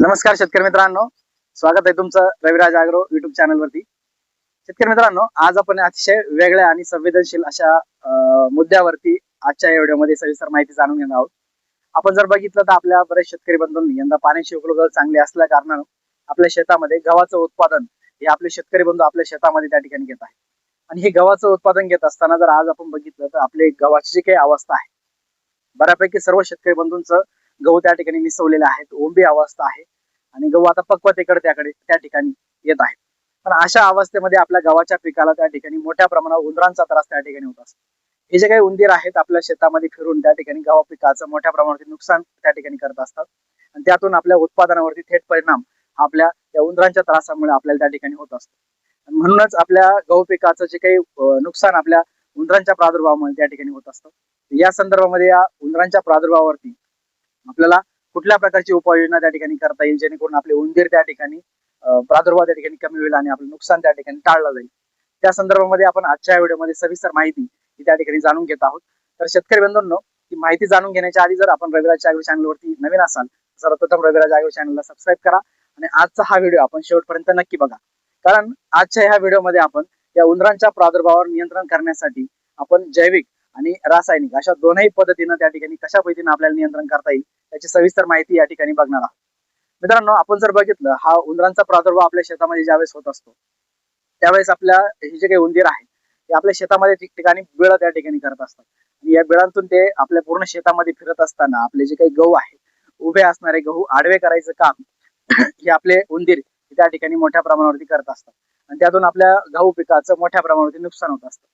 नमस्कार शेतकरी मित्रांनो. स्वागत आहे तुमचं रविराज आग्रो युट्यूब चॅनल वरती. शेतकरी मित्रांनो आज आपण अतिशय वेगळ्या आणि संवेदनशील अशा मुद्द्यावरती आजच्या या व्हिडिओमध्ये सविस्तर माहिती जाणून घेणार आहोत. आपण जर बघितलं तर आपल्या बरेच शेतकरी बंधूंनी यंदा पाण्याची उपलब्धता चांगली असल्या कारणानं आपल्या शेतामध्ये गव्हाचं उत्पादन हे आपले शेतकरी बंधू आपल्या शेतामध्ये त्या ठिकाणी घेत आहे आणि हे गव्हाचं उत्पादन घेत असताना जर आज आपण बघितलं तर आपले गव्हाची जी काही अवस्था आहे बऱ्यापैकी सर्व शेतकरी बंधूंचं गहू त्या ठिकाणी मिसवलेले आहेत ओंबी अवस्था आहे आणि गहू आता पक्वतेकडे त्याकडे त्या ठिकाणी येत आहे पण अशा अवस्थेमध्ये आपल्या गव्हाच्या पिकाला त्या ठिकाणी मोठ्या प्रमाणावर उंदरांचा त्रास त्या ठिकाणी होत असतो. हे जे काही उंदीर आहेत आपल्या शेतामध्ये फिरून त्या ठिकाणी गव्हा पिकाचं मोठ्या प्रमाणावरती नुकसान त्या ठिकाणी करत असतात. आणि त्यातून आपल्या उत्पादनावरती थेट परिणाम आपल्या त्या उंदरांच्या त्रासामुळे आपल्याला त्या ठिकाणी होत असतो. म्हणूनच आपल्या गहू पिकाचं जे काही नुकसान आपल्या उंदरांच्या प्रादुर्भावामुळे त्या ठिकाणी होत असतं. या संदर्भामध्ये या उंदरांच्या प्रादुर्भावावरती आपल्याला कुठल्या प्रकारची उपाययोजना त्या ठिकाणी करता येईल? जेणेकरून आपले उंदीर त्या ठिकाणी प्रादुर्भाव त्या ठिकाणी कमी होईल आणि आपलं नुकसान त्या ठिकाणी टाळलं जाईल. त्या संदर्भामध्ये आपण आजच्या व्हिडिओमध्ये सविस्तर माहिती ही त्या ठिकाणी जाणून घेत आहोत. तर शेतकरी बंधूंनो ही माहिती जाणून घेण्याच्या आधी जर आपण रविराज आगरी चॅनलवरती नवीन असाल तर सर्वप्रथम रविराज आगरी चॅनलला सबस्क्राईब करा आणि आजचा हा व्हिडिओ आपण शेवटपर्यंत नक्की बघा. कारण आजच्या ह्या व्हिडिओमध्ये आपण या उंदरांच्या प्रादुर्भावावर नियंत्रण करण्यासाठी आपण जैविक आणि रासायनिक अशा दोनही पद्धतीनं त्या ठिकाणी कशा पद्धतीने आपल्याला नियंत्रण करता येईल त्याची सविस्तर माहिती या ठिकाणी बघणार आहोत. मित्रांनो आपण जर बघितलं हा उंदरांचा प्रादुर्भाव आपल्या शेतामध्ये ज्यावेळेस होत असतो त्यावेळेस आपल्या हे जे काही उंदीर आहे ते आपल्या शेतामध्ये ठिकठिकाणी बिळ त्या ठिकाणी करत असतात. आणि या बिळांतून ते आपल्या पूर्ण शेतामध्ये फिरत असताना आपले जे काही गहू आहे उभे असणारे गहू आडवे करायचं काम हे आपले उंदीर त्या ठिकाणी मोठ्या प्रमाणावरती करत असतात. आणि त्यातून आपल्या गहू पिकाचं मोठ्या प्रमाणावरती नुकसान होत असतं.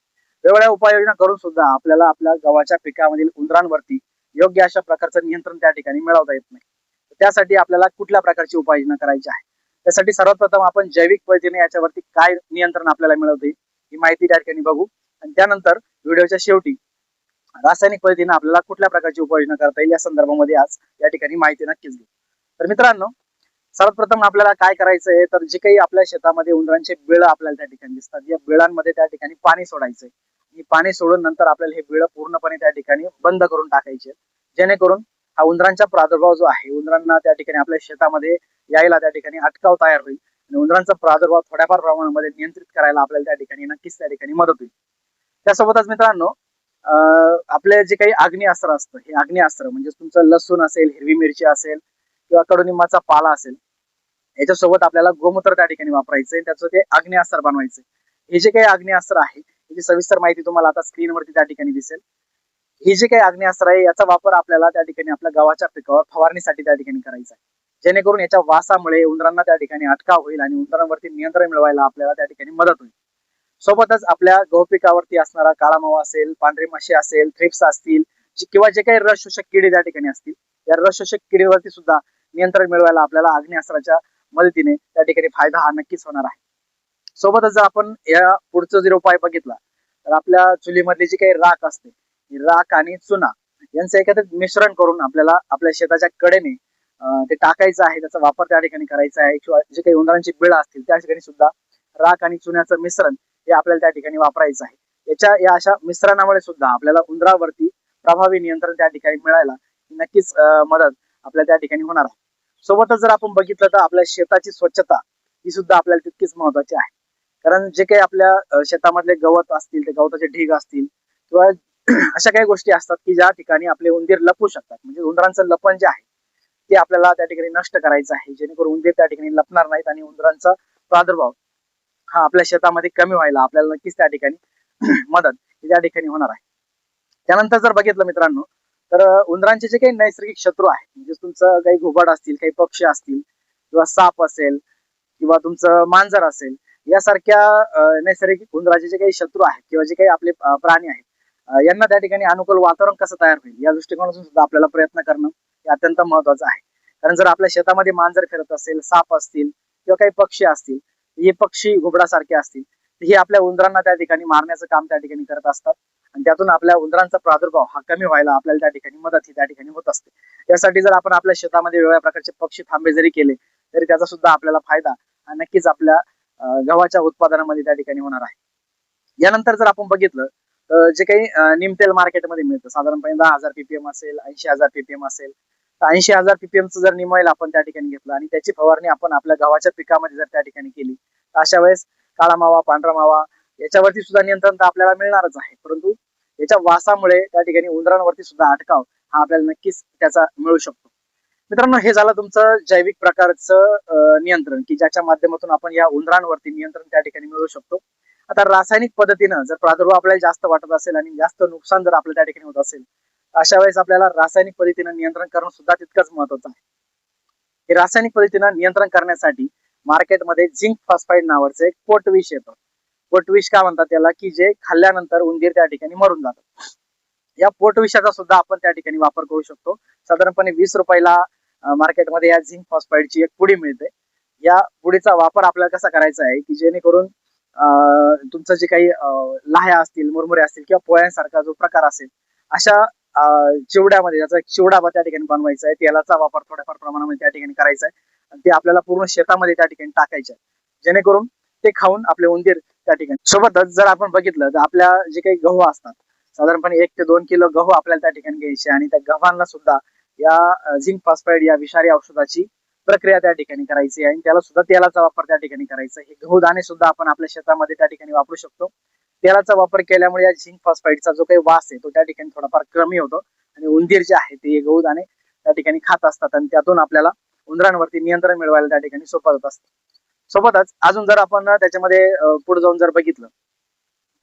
वेगवेगळ्या उपाययोजना करून सुद्धा आपल्याला आपल्या गव्हाच्या पिकामधील उंदरांवरती योग्य अशा प्रकारचं नियंत्रण त्या ठिकाणी मिळवता येत नाही. त्यासाठी आपल्याला कुठल्या प्रकारची उपाययोजना करायची आहे? त्यासाठी सर्वात प्रथम आपण जैविक पद्धतीने याच्यावरती काय नियंत्रण आपल्याला मिळवते ही माहिती त्या ठिकाणी बघू. आणि त्यानंतर व्हिडिओच्या शेवटी रासायनिक पद्धतीने आपल्याला कुठल्या प्रकारची उपाययोजना करता येईल या संदर्भामध्ये आज या ठिकाणी माहिती नक्कीच घेऊ. तर मित्रांनो सर्वात प्रथम आपल्याला काय करायचं आहे? तर जे काही आपल्या शेतामध्ये उंदरांचे बिळ आपल्याला त्या ठिकाणी दिसतात या बिळांमध्ये त्या ठिकाणी पाणी सोडायचंय ही पाणी सोडून नंतर आपल्याला हे बिळ पूर्णपणे त्या ठिकाणी बंद करून टाकायचे. जेणेकरून हा उंदरांचा प्रादुर्भाव जो आहे उंदरांना त्या ठिकाणी आपल्या शेतामध्ये यायला त्या ठिकाणी अटकाव तयार होईल आणि उंदरांचा प्रादुर्भाव थोड्याफार प्रमाणामध्ये नियंत्रित करायला आपल्याला त्या ठिकाणी नक्कीच त्या ठिकाणी मदत होईल. त्यासोबतच मित्रांनो अं, आपले जे काही आग्नेयास्त्र असतं हे आग्नेयास्त्र म्हणजे तुमचं लसूण असेल हिरवी मिरची असेल किंवा कडुनिंबाचा पाला असेल याच्यासोबत आपल्याला गोमूत्र त्या ठिकाणी वापरायचंय त्याचं ते आग्नेयास्त्र बनवायचंय हे जे काही आग्नेयास्त्र आहे त्याची सविस्तर माहिती तुम्हाला आता स्क्रीनवरती त्या ठिकाणी दिसेल. हे जे काही आग्नेयास्त्र आहे याचा वापर आपल्याला त्या ठिकाणी आपल्या गव्हाच्या पिकावर फवारणीसाठी त्या ठिकाणी करायचा आहे. जेणेकरून याच्या वासामुळे उंदरांना त्या ठिकाणी अटकाव होईल आणि उंदरांवरती नियंत्रण मिळवायला आपल्याला त्या ठिकाणी मदत होईल. सोबतच आपल्या गहू पिकावरती असणारा काळा मावा असेल पांढरी माशी असेल थ्रिप्स असतील किंवा जे काही रस शोषक किडे त्या ठिकाणी असतील या रस शोषक किडीवरती सुद्धा नियंत्रण मिळवायला आपल्याला आग्नेयास्त्राच्या मदतीने त्या ठिकाणी फायदा हा नक्कीच होणार आहे. सोबतच जर आपण या पुढचा जर उपाय बघितला तर आपल्या चुलीमधली जी काही राख असते राख आणि चुना यांचं एकत्रित मिश्रण करून आपल्याला आपल्या शेताच्या कडेने ते टाकायचं आहे त्याचा वापर त्या ठिकाणी करायचा आहे किंवा जे काही उंदरांची बिळ असतील त्या ठिकाणी सुद्धा राख आणि चुन्याचं मिश्रण हे आपल्याला त्या ठिकाणी वापरायचं आहे. याच्या या अशा मिश्रणामुळे सुद्धा आपल्याला उंदरावरती प्रभावी नियंत्रण त्या ठिकाणी मिळायला नक्कीच मदत आपल्याला त्या ठिकाणी होणार आहे. सोबतच जर आपण बघितलं तर आपल्या शेताची स्वच्छता ही सुद्धा आपल्याला तितकीच महत्वाची आहे. कारण जे काही आपल्या शेतामधले गवत असतील ते गवताचे ढीग असतील किंवा अशा काही गोष्टी असतात की ज्या ठिकाणी आपले उंदीर लपू शकतात. म्हणजे उंदरांचं लपण जे आहे ते आपल्याला त्या ठिकाणी नष्ट करायचं आहे. जेणेकरून उंदीर त्या ठिकाणी लपणार नाहीत आणि उंदरांचा प्रादुर्भाव हा आपल्या शेतामध्ये कमी व्हायला आपल्याला नक्कीच त्या ठिकाणी मदत त्या ठिकाणी होणार आहे. त्यानंतर जर बघितलं मित्रांनो तर उंदरांचे जे काही नैसर्गिक शत्रू आहेत म्हणजे तुमचं काही घुबड असतील काही पक्षी असतील किंवा साप असेल किंवा तुमचं मांजर असेल यासारख्या नैसर्गिक उंदराचे जे काही शत्रू आहेत किंवा जे काही आपले प्राणी आहेत यांना त्या ठिकाणी अनुकूल वातावरण कसं तयार होईल? या दृष्टिकोनातून सुद्धा आपल्याला प्रयत्न करणं हे अत्यंत महत्वाचं आहे. कारण जर आपल्या शेतामध्ये मांजर फिरत असेल साप असतील किंवा काही पक्षी असतील हे पक्षी घुबडासारखे असतील हे आपल्या उंदरांना त्या ठिकाणी मारण्याचं काम त्या ठिकाणी करत असतात. आणि त्यातून आपल्या उंदरांचा प्रादुर्भाव हा कमी व्हायला आपल्याला त्या ठिकाणी मदत ही त्या ठिकाणी होत असते. यासाठी जर आपण आपल्या शेतामध्ये वेगवेगळ्या प्रकारचे पक्षी थांबे जरी केले तरी त्याचा सुद्धा आपल्याला फायदा हा नक्कीच आपल्या गव्हाच्या उत्पादनामध्ये त्या ठिकाणी होणार आहे. यानंतर जर आपण बघितलं तर जे काही निमतेल मार्केटमध्ये मिळतं. साधारणपणे दहा हजार पीपीएम असेल ऐंशी हजार पीपीएम असेल. तर ऐंशी हजार पीपीएमचं जर निमॉईल आपण त्या ठिकाणी घेतलं आणि त्याची फवारणी आपण आपल्या गव्हाच्या पिकामध्ये जर त्या ठिकाणी केली तर अशा वेळेस काळा मावा पांढरा मावा याच्यावरती सुद्धा नियंत्रण तर आपल्याला मिळणारच आहे. परंतु याच्या वासामुळे त्या ठिकाणी उंदरांवरती सुद्धा अटकाव हा आपल्याला नक्कीच त्याचा मिळू शकतो. मित्रांनो हे झालं तुमचं जैविक प्रकारचं नियंत्रण की ज्याच्या माध्यमातून आपण या उंदरांवरती नियंत्रण त्या ठिकाणी मिळवू शकतो. आता रासायनिक पद्धतीनं जर प्रादुर्भाव आपल्याला जास्त वाटत असेल आणि जास्त नुकसान जर आपल्या त्या ठिकाणी होत असेल अशा वेळेस आपल्याला रासायनिक पद्धतीनं नियंत्रण करणं सुद्धा तितकंच महत्वाचं आहे. हे रासायनिक पद्धतीनं नियंत्रण करण्यासाठी मार्केटमध्ये झिंक फॉस्फाईड नावाचं एक पोटविष येतं. पोटविष का म्हणतात त्याला की जे खाल्ल्यानंतर उंदीर त्या ठिकाणी मरून जातात या पोटविषाचा सुद्धा आपण त्या ठिकाणी वापर करू शकतो. साधारणपणे वीस रुपयाला मार्केटमध्ये या झिंक फॉस्फाईडची एक पुडी मिळते. या पुडीचा वापर आपल्याला कसा करायचा आहे की जेणेकरून अं, तुमचं जे काही लाह्या असतील मुरमुरे असतील किंवा पोळ्यांसारखा जो प्रकार असेल अशा चिवड्यामध्ये ज्याचा चिवडा त्या ठिकाणी बनवायचा आहे तेलाचा वापर थोड्याफार प्रमाणामध्ये त्या ठिकाणी करायचा आहे आणि ते आपल्याला पूर्ण शेतामध्ये त्या ठिकाणी टाकायचे आहे. जेणेकरून ते खाऊन आपले उंदीर त्या ठिकाणी सोबतच जर आपण बघितलं तर आपल्या जे काही गहू असतात साधारणपणे एक ते दोन किलो गहू आपल्याला त्या ठिकाणी घ्यायचे आणि त्या गव्हांना सुद्धा या झिंक फॉस्फाईड या विषारी औषधाची प्रक्रिया त्या ठिकाणी करायची आहे. आणि त्याला सुद्धा तेलाचा वापर त्या ठिकाणी करायचा हे गहू दाणे सुद्धा आपण आपल्या शेतामध्ये त्या ठिकाणी वापरू शकतो. तेलाचा वापर केल्यामुळे या झिंक फॉस्फाईडचा जो काही वास आहे तो त्या ठिकाणी थोडाफार कमी होतो. आणि उंदीर जे आहे ते गहू दाणे त्या ठिकाणी खात असतात आणि त्यातून आपल्याला उंदरांवरती नियंत्रण मिळवायला त्या ठिकाणी सोपं होत असतं. सोबतच अजून जर आपण त्याच्यामध्ये पुढे जाऊन जर बघितलं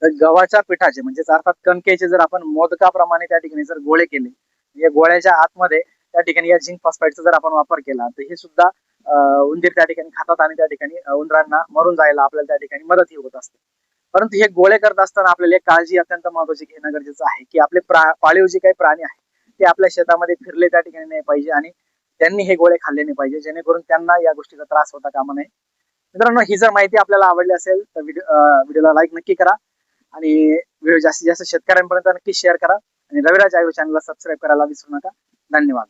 तर गव्हाच्या पिठाचे म्हणजेच अर्थात कणकेचे जर आपण मोदकाप्रमाणे त्या ठिकाणी जर गोळे केले या गोळ्याच्या आतमध्ये त्या ठिकाणी या झिंक फॉस्फाईडचा जर आपण वापर केला तर हे सुद्धा उंदीर त्या ठिकाणी खातात आणि त्या ठिकाणी उंदरांना मरून जायला आपल्याला त्या ठिकाणी मदतही होत असते. परंतु हे गोळे करत असताना आपल्याला एक काळजी अत्यंत महत्वाची घेणं गरजेचं आहे की आपले पाळीव जे काही प्राणी आहे ते आपल्या शेतामध्ये फिरले त्या ठिकाणी नाही पाहिजे आणि त्यांनी हे गोळे खाल्ले नाही पाहिजे जेणेकरून त्यांना या गोष्टीचा त्रास होता कामा नये. मित्रांनो ही जर माहिती आपल्याला आवडली असेल तर व्हिडिओ व्हिडिओला लाईक नक्की करा आणि व्हिडिओ जास्तीत जास्त शेतकऱ्यांपर्यंत नक्की शेअर करा. आणि रविराज आयू चॅनलला सबस्क्राईब करायला विसरू नका. धन्यवाद.